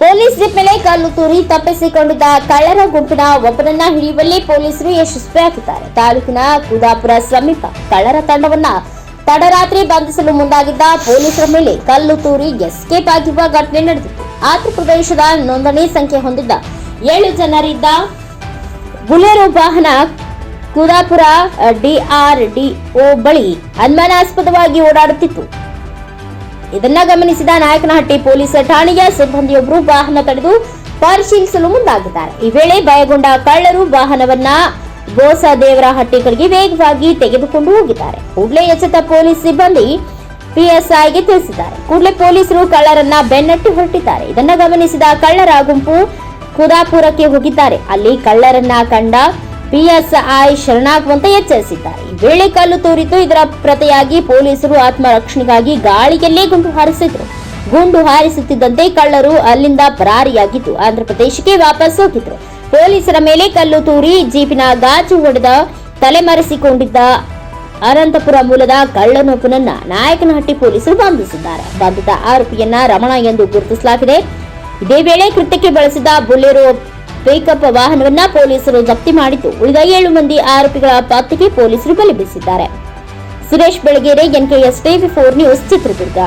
Police jeep ಮೇಲೆ ಕಲ್ಲು ತೂರಿ ತಪ್ಪಿಸಿಕೊಂಡಿದ್ದ ಕಳ್ಳರ ಗುಂಪಿನ ಒಬ್ಬರನ್ನ ಹಿಡಿಯುವಲ್ಲಿ ಪೊಲೀಸರು ಯಶಸ್ವಿಯಾಗಿದ್ದಾರೆ ತಾಲೂಕಿನ ಕುದಾಪುರ ಸಮೀಪ ಕಳ್ಳರ ತಂಡವನ್ನ ತಡರಾತ್ರಿ ಬಂಧಿಸಲು ಮುಂದಾಗಿದ್ದ ಪೊಲೀಸರ ಮೇಲೆ ಕಲ್ಲು ತೂರಿ ಎಸ್ಕೇಪ್ ಆಗಿರುವ ಘಟನೆ ನಡೆದಿತ್ತು. ಆಂಧ್ರ ಪ್ರದೇಶದ ನೋಂದಣಿ ಸಂಖ್ಯೆ ಹೊಂದಿದ್ದ ಏಳು ಜನರಿದ್ದ ಬುಲೆರು ವಾಹನ ಕುದಾಪುರ ಡಿಆರ್ಡಿಒ ಬಳಿ ಅನುಮಾನಾಸ್ಪದವಾಗಿ ಓಡಾಡುತ್ತಿತ್ತು. ಇದನ್ನ ಗಮನಿಸಿದ ನಾಯಕನಹಟ್ಟಿ ಪೊಲೀಸ್ ಠಾಣೆಯ ಸಿಬ್ಬಂದಿಯೊಬ್ಬರು ವಾಹನ ತಡೆದು ಪರಿಶೀಲಿಸಲು ಮುಂದಾಗಿದ್ದಾರೆ. ಈ ವೇಳೆ ಭಯಗೊಂಡ ಕಳ್ಳರು ವಾಹನವನ್ನ ಗೋಸ ದೇವರ ಕಡೆಗೆ ವೇಗವಾಗಿ ತೆಗೆದುಕೊಂಡು ಹೋಗಿದ್ದಾರೆ. ಕೂಡಲೇ ಎಚ್ಚೆತ್ತ ಪೊಲೀಸ್ ಸಿಬ್ಬಂದಿ ಪಿಎಸ್ಐಗೆ ತಿಳಿಸಿದ್ದಾರೆ. ಕೂಡಲೇ ಪೊಲೀಸರು ಕಳ್ಳರನ್ನ ಬೆನ್ನಟ್ಟಿ ಹೊರಟಿದ್ದಾರೆ. ಇದನ್ನ ಗಮನಿಸಿದ ಕಳ್ಳರ ಗುಂಪು ಖುದಾಪುರಕ್ಕೆ ಹೋಗಿದ್ದಾರೆ. ಅಲ್ಲಿ ಕಳ್ಳರನ್ನ ಕಂಡ ಪಿಎಸ್ಐ ಶರಣಾಗುವಂತೆ ಎಚ್ಚರಿಸಿದ್ದಾರೆ. ಈ ವೇಳೆ ಕಲ್ಲು ತೋರಿದ್ದು ಇದರ ಪ್ರತಿಯಾಗಿ ಪೊಲೀಸರು ಆತ್ಮರಕ್ಷಣೆಗಾಗಿ ಗಾಳಿಯಲ್ಲೇ ಗುಂಡು ಹಾರಿಸಿದ್ರು. ಗುಂಡು ಹಾರಿಸುತ್ತಿದ್ದಂತೆ ಕಳ್ಳರು ಅಲ್ಲಿಂದ ಪರಾರಿಯಾಗಿದ್ದು ಆಂಧ್ರಪ್ರದೇಶಕ್ಕೆ ವಾಪಸ್ ಹೋಗಿದ್ರು. ಪೊಲೀಸರ ಮೇಲೆ ಕಲ್ಲು ತೂರಿ ಜೀಪಿನ ಗಾಜು ಹೊಡೆದ ತಲೆಮರೆಸಿಕೊಂಡಿದ್ದ ಅನಂತಪುರ ಮೂಲದ ಕಳ್ಳನೊಬ್ಬನನ್ನ ನಾಯಕನಹಟ್ಟಿ ಪೊಲೀಸರು ಬಂಧಿಸಿದ್ದಾರೆ. ಬಂಧಿತ ಆರೋಪಿಯನ್ನ ರಮಣ ಎಂದು ಗುರುತಿಸಲಾಗಿದೆ. ಇದೇ ವೇಳೆ ಕೃತ್ಯಕ್ಕೆ ಬಳಸಿದ ಬುಲೆರೋ ಪಿಕಪ್ ವಾಹನವನ್ನ ಪೊಲೀಸರು ಜಪ್ತಿ ಮಾಡಿದ್ದು. ಉಳಿದ ಏಳು ಮಂದಿ ಆರೋಪಿಗಳ ಪತ್ತೆಗೆ ಪೊಲೀಸರು ಬಲೆ ಬೀಸಿದ್ದಾರೆ. Suresh Belagere, NKS TV four news, Chitradurga.